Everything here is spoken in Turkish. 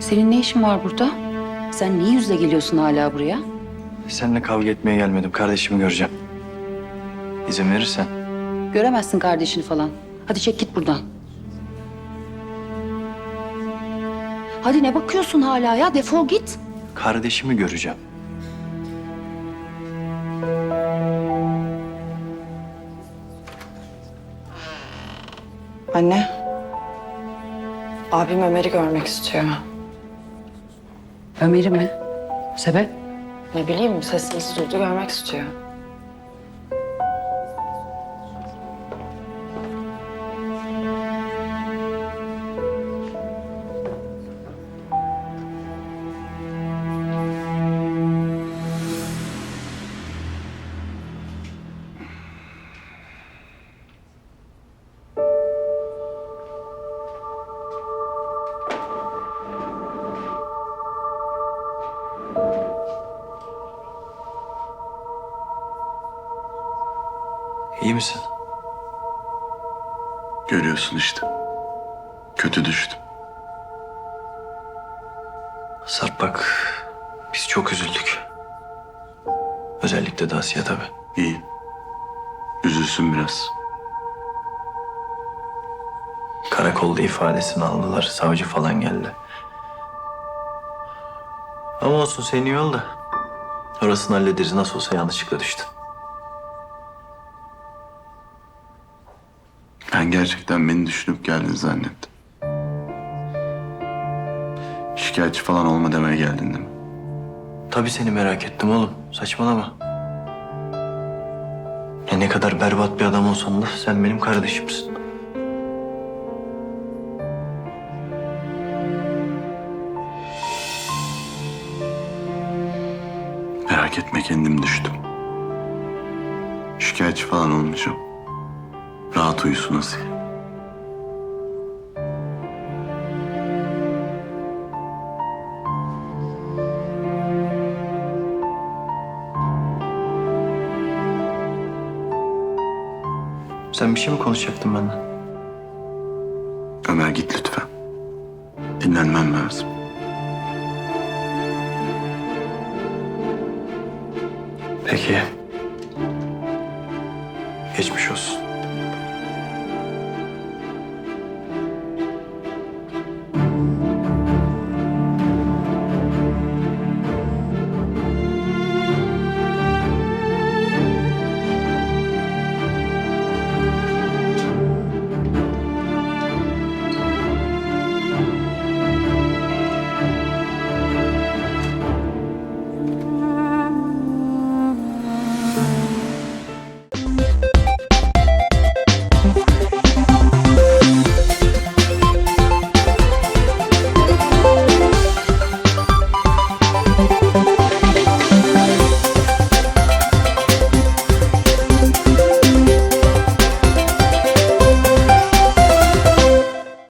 Senin ne işin var burada? Sen niye yüzle geliyorsun hala buraya? Seninle kavga etmeye gelmedim. Kardeşimi göreceğim. İzin verirsen. Göremezsin kardeşini falan. Hadi çek git buradan. Hadi ne bakıyorsun hala ya? Defol git. Kardeşimi göreceğim. Anne. Abim Ömer'i görmek istiyor. Ömer'i mi? Sebep? Ne bileyim sesinizi duydu görmek istiyor. İyi misin? Görüyorsun işte. Kötü düştüm. Sarp bak. Biz çok üzüldük. Özellikle de Asya tabii. İyi. Üzülsün biraz. Karakolda ifadesini aldılar. Savcı falan geldi. Ama olsun senin iyi ol da. Orasını hallederiz. Nasıl olsa yanlışlıkla düştün. Ben gerçekten beni düşünüp geldin zannettim. Şikayetçi falan olma demeye geldin değil mi? Tabii seni merak ettim oğlum. Saçmalama. Ya ne kadar berbat bir adam olsan da sen benim kardeşimsin. Merak etme kendim düştüm. Şikayetçi falan olmayacağım. Rahat uyusun Asiye. Sen bir şey mi konuşacaktın benden? Ömer git lütfen. Dinlenmem lazım. Peki.